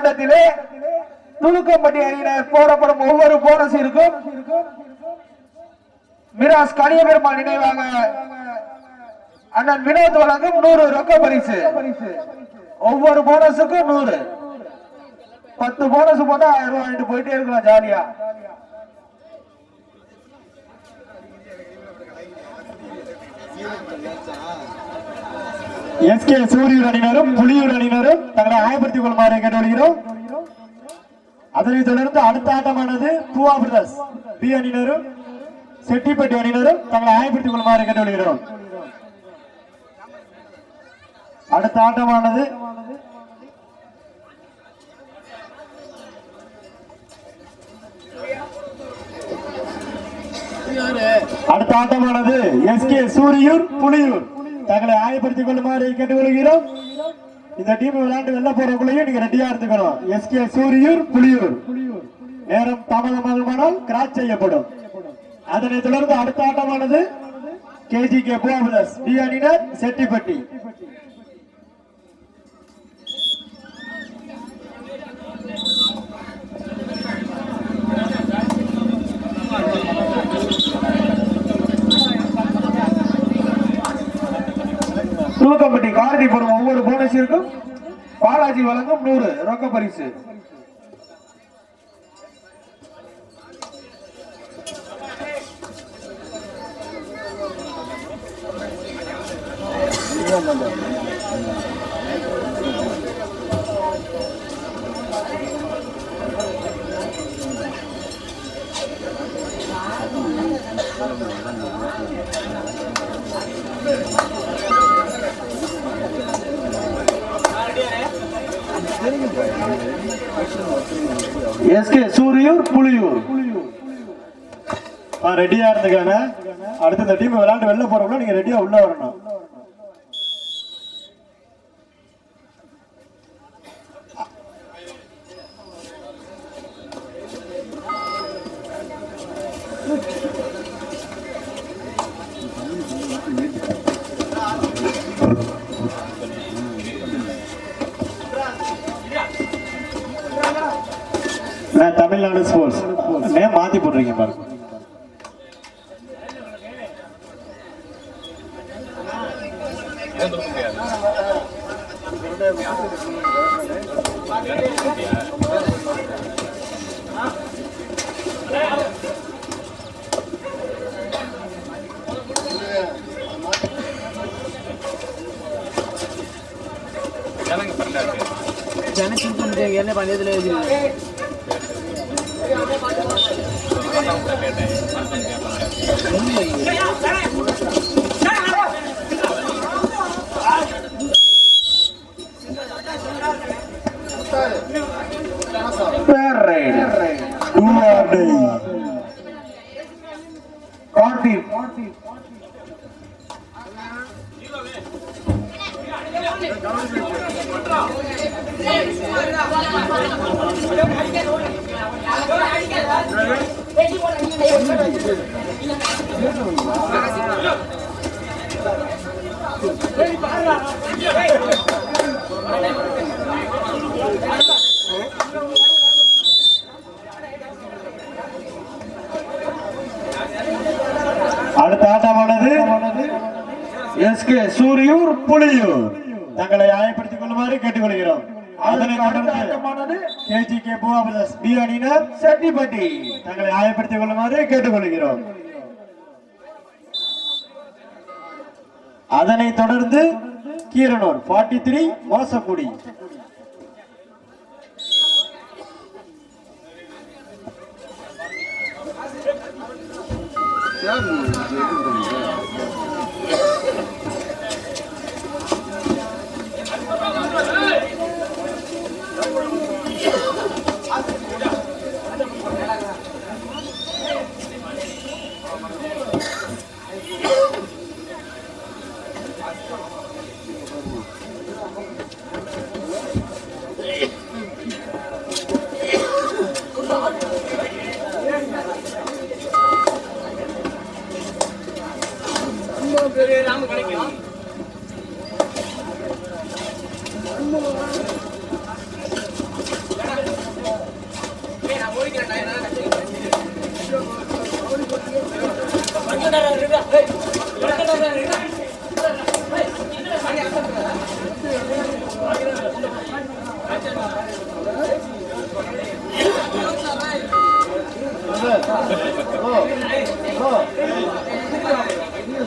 ஆட்டத்திலே துணுக்கப்பட்டி அணியினர் போடப்படும் ஒவ்வொரு போனஸ் இருக்கும். மிராஸ் கலியபெருமாள் நினைவாக அண்ணன் வினோத் வழங்கும் நூறு ரொக்க பரிசு. ஒவ்வொரு போனஸுக்கும் நூறு. பத்து போனஸ் போட்டா ஆயிரம் ரூபாய் வாங்கிட்டு போயிட்டே இருக்கலாம் ஜாலியா. எஸ்கே சூரியூர் அணியினரும் புலியூர் அணியினரும் தங்களை ஆயப்படுத்திக் கொள்ளுமாறு கேட்டுக்கொள்கிறோம். அதனைத் தொடர்ந்து அடுத்த ஆட்டமானது பூவா பிரதர்ஸ் பி அணியினரும் செட்டிப்பட்டி அணியினரும் தங்களை ஆயப்படுத்திக் கொள்ளுமாறு கேட்டுக்கொள்கிறோம். அடுத்த ஆட்டமானது அடுத்த ஆட்டமானது எஸ்கே சூரியூர் புலியூர். தங்களை ஆயப்படுத்திக் கொள்ளுமாறு கேட்டுக்கொள்கிறோம் இந்த டீம் விளையாண்டு வெளில போறவங்களையும் நீங்க ரெடியா இருந்துக்கணும். எஸ்கே சூரியூர் புலியூர். நேரம் தாமதமானால் கிராச் செய்யப்படும். அதனைத் தொடர்ந்து அடுத்த ஆட்டமானது கேஜி கே புவாபுலஸ் டி அணியினர் செட்டிப்பட்டி. தூக்கம்பட்டி காரதி போடும் ஒவ்வொரு போனஸிற்கும் பாலாஜி வழங்கும் நூறு ரொக்க பரிசு. எஸ்கே சூரியூர் புலியூர். ரெடியா இருந்துக்கான அடுத்த இந்த டீம் விளையாண்டு வெளில போறவங்களும் நீங்க ரெடியா உள்ள வரணும். ஜனசிங்கம் என்ன பந்தயத்தில் எழுதி எஸ் சூரியூர் புலியூர். தங்களை ஆயப்படுத்திக் கொள்ளுமாறு கேட்டுக்கொள்கிறோம். அதனைத் தொடர்ந்து கேஜி கே பூவாபிலாஸ் பி அணியினர் செட்டிப்பட்டி. தங்களை ஆயப்படுத்திக் கொள்ளுமாறு கேட்டுக்கொள்கிறோம். அதனைத் தொடர்ந்து Keeranur forty three Mosakudi. Yeah. நமக்கு கிடைக்கும் Oh, oh, oh.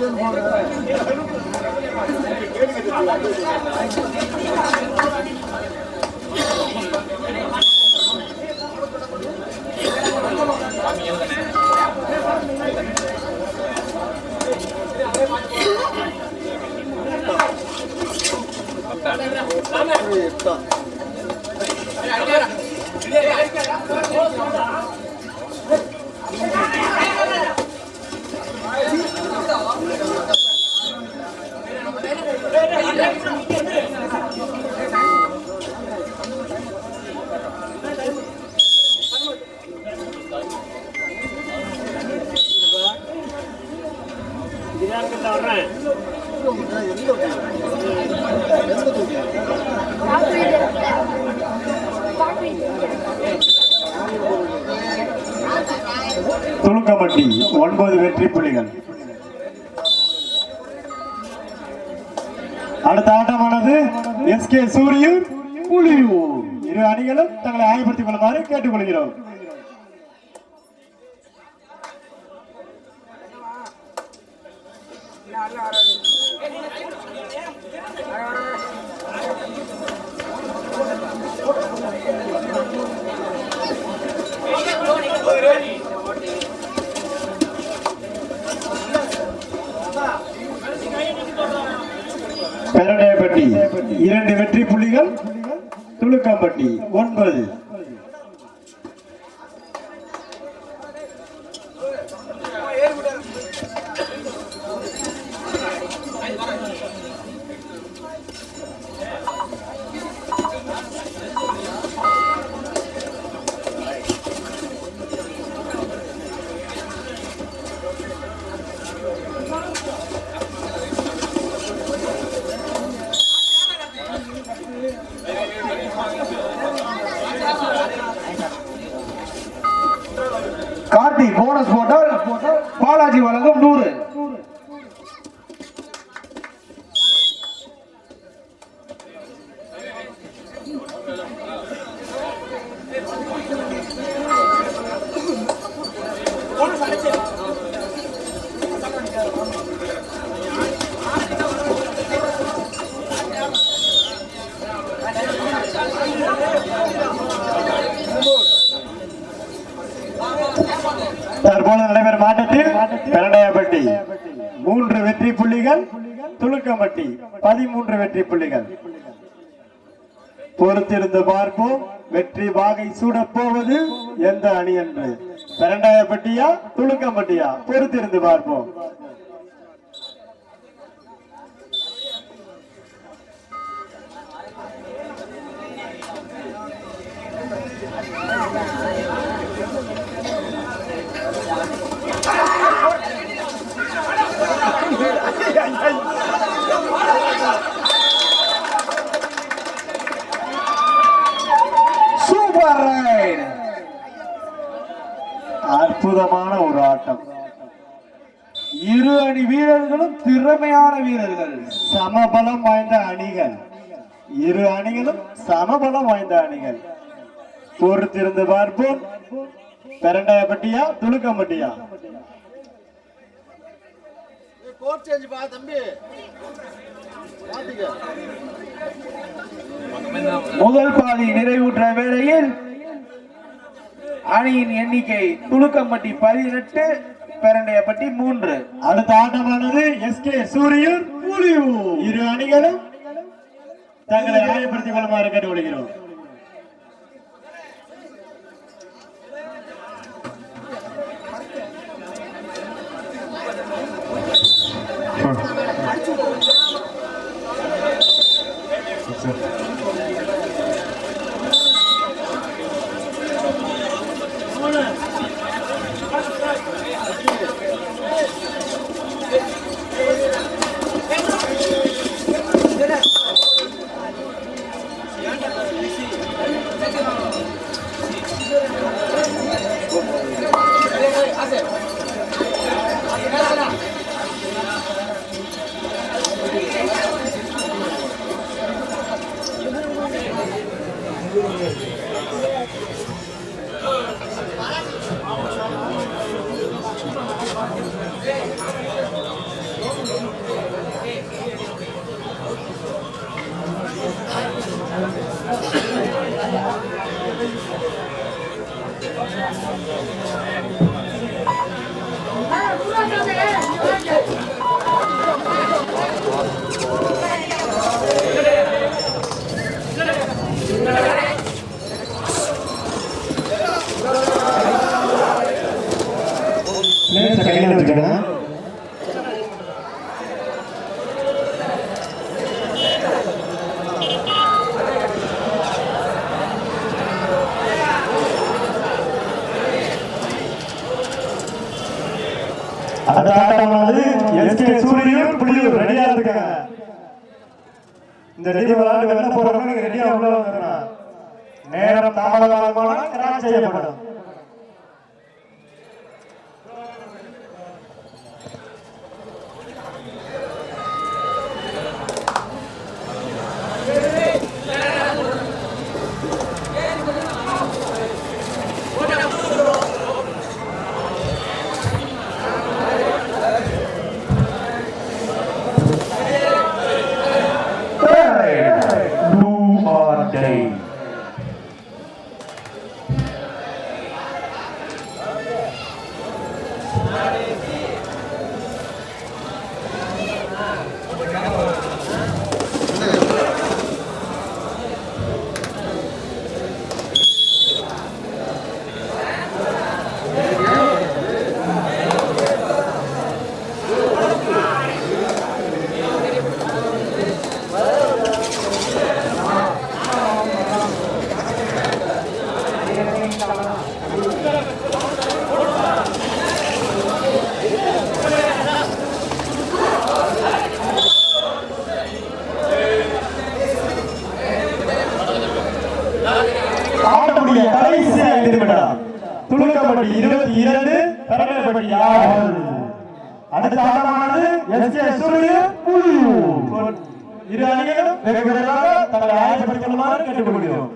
துலுக்கம்பட்டி அடுத்த ஆட்டமானது எஸ்கே சூரியூர் புலியூர். இரு அணிகளும் தங்களை ஆயப்படுத்திக் கொள்ளுமாறு கேட்டுக்கொள்கிறோம். பெருடையப்பட்டி இரண்டு வெற்றி புள்ளிகள் துலுக்கம்பட்டி ஒன்பது. போனஸ் போட்டால் பாலாஜி வழங்கும் நூறு Thank you. ஆட்டத்தில் பெரடையப்பட்டி மூன்று வெற்றி புள்ளிகள். துலுக்கம்பட்டி. பதிமூன்று வெற்றி புள்ளிகள். பொறுத்திருந்து பார்ப்போம். வெற்றி வாகை சூடப் போவது எந்த அணி என்று. பெரண்டாயப்பட்டியா துலுக்கம்பட்டியா? பொறுத்திருந்து பார்ப்போம். சூப்பர் அற்புதமான ஒரு ஆட்டம். இரு அணி வீரர்களும் திறமையான வீரர்கள். சமபலம் வாய்ந்த அணிகள். இரு அணிகளும் சமபலம் வாய்ந்த அணிகள். பொறுத்திருந்து பார்ப்போம். பெரண்டாயப்பட்டியா துலுக்கம்பட்டியா முதல் பாதி நிறைவுற்ற வேளையில் அணியின் எண்ணிக்கை துலுக்கம்பட்டி பதினெட்டு பெரண்டையப்பட்டி மூன்று. அடுத்த ஆட்டமானது எஸ் கே சூரியன் இரு அணிகளும் தங்களை ஆயப்படுத்திக் கொள்ளுமாறு கேட்டுக்கொள்கிறோம். இந்த ரெடி விளையாண்டு வெளில போறவங்க நீங்க ரெடியா உள்ள வந்துடணும் நேரம் தாமதமாக கிராஸ் செய்யப்படும் Do or die. ஆடக்கூடிய கடைசி ஐந்து நிமிடம் துளுக்கம்பட்டி இருபத்தி இரண்டு கரங்கப்பட்டி ஆறு அடுத்த ஆட்டமானது எஸ் கே சூரியன் புலியூர் இரு அணிகளும் வெகு விரைவாக தங்களை ஆயப்படுத்தலுமாறு கேட்டுக்கொள்கிறோம்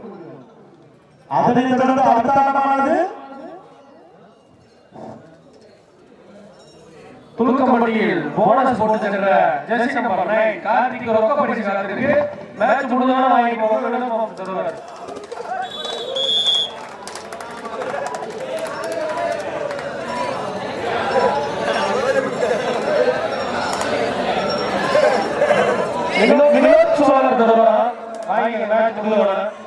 அதனைத் தொடர்ந்து அடுத்த ஆட்டமானது துலுக்கம்பட்டியில் போனஸ் போட்டு சென்ற ஜெர்சி நம்பர் நைன் கார்த்திக் ரொக்க பரிசு காலத்திற்கு மேட்ச் முழுவதும் வாங்கி போக தருவார் வினோத் வினோத் வாங்கி மேட்ச்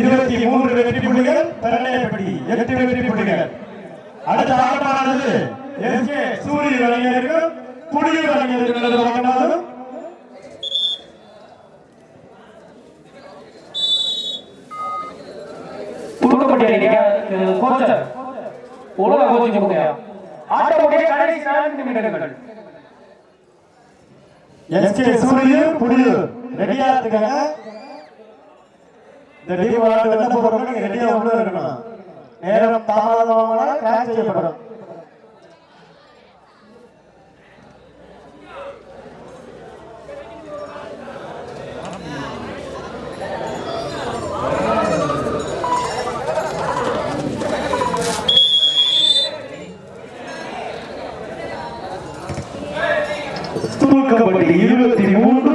இருபத்தி மூன்று வெற்றி புள்ளிகள் பெருநாயப்பட்டி எட்டு வெற்றி புள்ளிகள். அடுத்த ஆட்டமானது எஸ் கே சூரிய இளைஞர்கள் புலியூர் இளைஞர்கள் வாங்கினாலும் துலுக்கப்பட்டி அணிக்கு கோச்சர் ஒழுங்கா கோச்சிங் கொடுங்க ஆட்டமுடைய கடைசி நான்கு நிமிடங்கள். எஸ் கே சூரியன் புலியூர் ரெடியா இருக்காங்க இந்த டீம் விளையாட்டு என்ன போறவங்க நீங்க ரெடியா உள்ள இருக்கணும். நேரம் தாமதமாக கேட்ச் செய்யப்படும் தூக்கப்பட்டி இருபத்தி மூன்று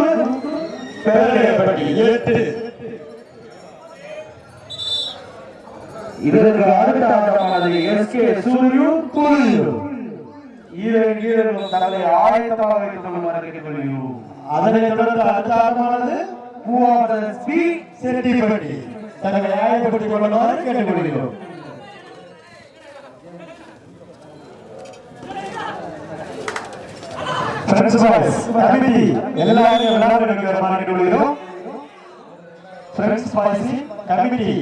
பேரடைப்பட்டி எட்டு இதற்கு அடுத்த ஆட்டமானது எஸ் கே சூரியன் புலியூர். ஈரன் வீரர்களும் தங்களை ஆயத்தமாக வைத்துக் கொள்ளுமாறு கேட்டுக்கொள்கிறோம் அதனைத் தொடர்ந்து அடுத்த ஆட்டமானது மூவாவது பி செட்டிப்பட்டி. தங்களை கொள்ளுமாறு கேட்டுக்கொள்கிறோம். விளையாட்டு ஃப்ரெண்ட்ஸ் கமிட்டி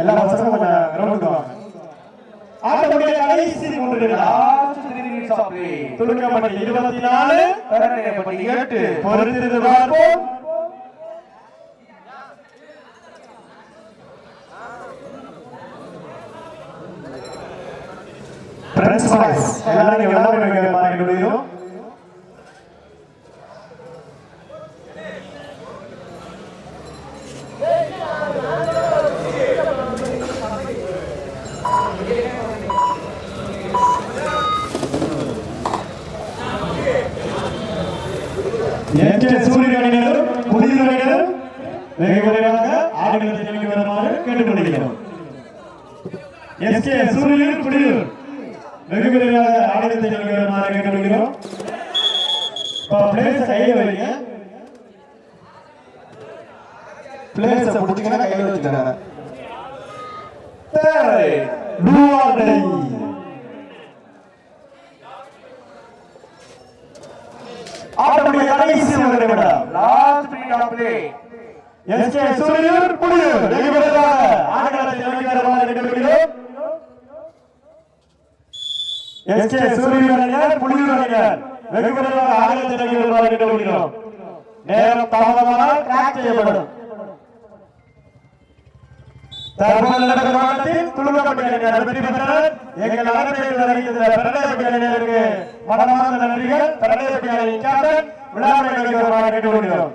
எல்லா பசங்களும் கொஞ்சம் கிரவுண்டுக்கு வாங்க ஆட்டமுடைய கடைசி மூன்று Last three minutes of play. துளுக்கப்பட்டி இருபத்தி நாலு பெரநேப்பட்டி எட்டு. பொறுத்திருந்து பார்ப்போம் ஃப்ரெண்ட்ஸ் பாய்ஸ் எல்லாரும் விளையாட்டு நினைக்கிற மாதிரி சூரியன் அணியினரும் புதிய அணியினரும் வெகு விரைவாக ஆடுகளத்தை நோக்கி வருமாறு கேட்டுக்கொள்கிறோம். எஸ்கே சூரியன் புலியூர். வெகு விரைவாக ஆடுகளத்தை நோக்கி வருமாறு கேட்டுக்கொள்கிறோம். இப்போ பிளேஸ் கையில் வைங்க. பிளேஸை பிடிச்சிங்கன்னா கையில் வச்சுக்கோங்க. ப்ளூ ஆர் டை ஆட்டமுடைய கடைசி ஒரு நிமிடம் Last minute of play. SK Suriyan Puliyur வெகு விரைவாக ஆடுகளத்தை நோக்கி வருமாறு கேட்டுக்கொள்கிறோம் எஸ்கே சூரியன் அணியார் புலியூர் அணியார் வெகு விரைவாக ஆடுகளத்தை நோக்கி நேரம் தாமதமானால் கிராக் செய்யப்படும். தற்போது நடக்கும் ஆட்டத்தில் துளுக்கப்பட்டி அணியினர் வெற்றி பெற்றனர் எங்கள் அரசியல் அறிவித்த பிரதேசப்பட்டி அணியினருக்கு மனமார்ந்த நன்றிகள். பிரதேசப்பட்டி அணியின் கேப்டன் விழாவை நோக்கி கேட்டுக்கொள்கிறோம்.